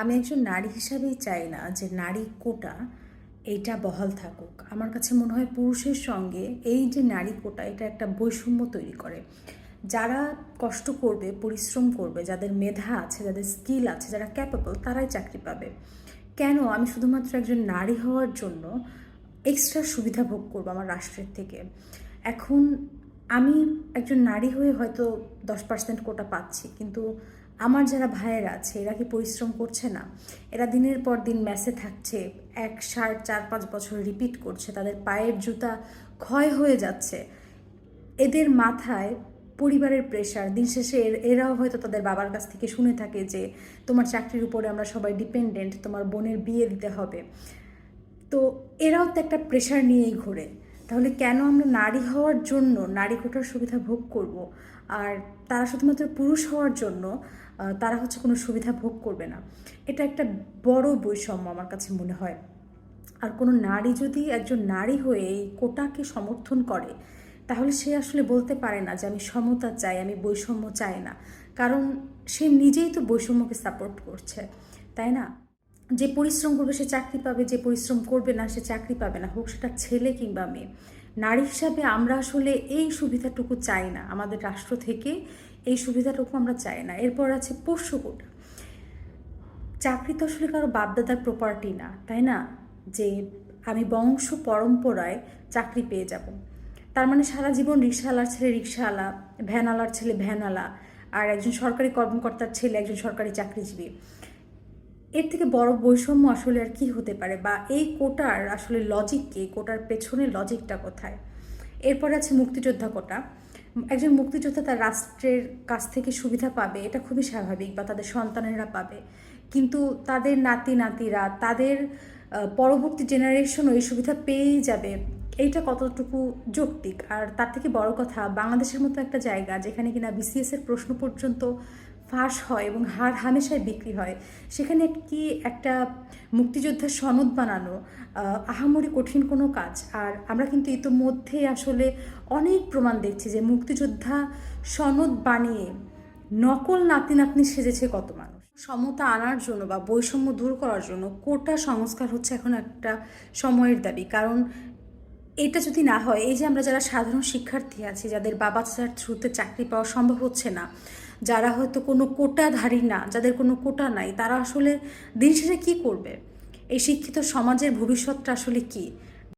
আমি একজন নারী হিসাবেই চাই না যে নারী কোটা এইটা বহাল থাকুক। আমার কাছে মনে হয় পুরুষের সঙ্গে এই যে নারী কোটা, এটা একটা বৈষম্য তৈরি করে। যারা কষ্ট করবে, পরিশ্রম করবে, যাদের মেধা আছে, যাদের স্কিল আছে, যারা ক্যাপেবল তারাই চাকরি পাবে। কেন? আমি শুধুমাত্র একজন নারী হওয়ার জন্য এক্সট্রা সুবিধা ভোগ করব আমার রাষ্ট্রের থেকে। এখন আমি একজন নারী হয়ে হয়তো দশ পার্সেন্ট কোটা পাচ্ছি, কিন্তু আমার যারা ভাইয়েরা আছে, এরা কি পরিশ্রম করছে না? এরা দিনের পর দিন ম্যাসে থাকছে, এক ষাট চার পাঁচ বছর রিপিট করছে, তাদের পায়ের জুতা ক্ষয় হয়ে যাচ্ছে। এদের মাথায় পরিবারের প্রেশার দিন শেষে এর- এরাও হয়তো তাদের বাবার কাছ থেকে শুনে থাকে যে, তোমার চাকরির উপরে আমরা সবাই ডিপেন্ডেন্ট তোমার বোনের বিয়ে দিতে হবে। তো এরাও তো একটা প্রেশার নিয়েই ঘোরে। তাহলে কেন আমরা নারী হওয়ার জন্য নারী কোটার সুবিধা ভোগ করব? আর তারা শুধুমাত্র পুরুষ হওয়ার জন্য তারা হচ্ছে কোনো সুবিধা ভোগ করবে না। এটা একটা বড় বৈষম্য আমার কাছে মনে হয়। আর কোনো নারী যদি একজন নারী হয়ে এই কোটাকে সমর্থন করে, তাহলে সে আসলে বলতে পারে না যে আমি সমতা চাই, আমি বৈষম্য চাই না। কারণ সে নিজেই তো বৈষম্যকে সাপোর্ট করছে, তাই না? যে পরিশ্রম করবে সে চাকরি পাবে, যে পরিশ্রম করবে না সে চাকরি পাবে না, হোক সেটা ছেলে কিংবা মেয়ে। নারী হিসাবে আমরা আসলে এই সুবিধাটুকু চাই না। আমাদের রাষ্ট্র থেকে এই সুবিধাটুকু আমরা চাই না। এরপর আছে পোষ্য কোটা। চাকরি তো আসলে কারও বাপদাদার প্রপার্টি না, তাই না? যে আমি বংশ পরম্পরায় চাকরি পেয়ে যাব। তার মানে সারা জীবন রিক্সাওয়ালার ছেলে রিক্সাওয়ালা, ভ্যানওয়ালার ছেলে ভ্যানওয়ালা, আর একজন সরকারি কর্মকর্তার ছেলে একজন সরকারি চাকরিজীবী। এর থেকে বড় বৈষম্য আসলে আর কি হতে পারে? বা এই কোটার আসলে লজিক কি? কোটার পেছনে লজিকটা কোথায়? এরপর আছে মুক্তিযোদ্ধা কোটা। একজন মুক্তিযোদ্ধা তার রাষ্ট্রের কাছ থেকে সুবিধা পাবে, এটা খুবই স্বাভাবিক, বা তাদের সন্তানেরা পাবে। কিন্তু তাদের নাতি, নাতিরা, তাদের পরবর্তী জেনারেশনও এই সুবিধা পেয়েই যাবে। এইটা কতটুকু যৌক্তিক? আর তার থেকে বড় কথা, বাংলাদেশের মতো একটা জায়গা যেখানে কিনা বিসিএস এর প্রশ্ন পর্যন্ত ফাঁস হয় এবং হার হামেশায় বিক্রি হয়। সেখানে কি একটা মুক্তিযোদ্ধার সনদ বানানো আহামরি কঠিন কোনো কাজ? আর আমরা কিন্তু ইতোমধ্যেই আসলে অনেক প্রমাণ দেখছি যে মুক্তিযোদ্ধা সনদ বানিয়ে নকল নাতি নাতনি সেজেছে কত মানুষ। সমতা আনার জন্য বা বৈষম্য দূর করার জন্য কোটা সংস্কার হচ্ছে এখন একটা সময়ের দাবি। কারণ এটা যদি না হয়, এই যে আমরা যারা সাধারণ শিক্ষার্থী আছি, যাদের বাবা চাচার থ্রুতে চাকরি পাওয়া সম্ভব হচ্ছে না, যারা হয়তো কোনো কোটাধারী না, যাদের কোনো কোটা নাই, তারা আসলে দিন শেষে কী করবে? এই শিক্ষিত সমাজের ভবিষ্যৎটা আসলে কি?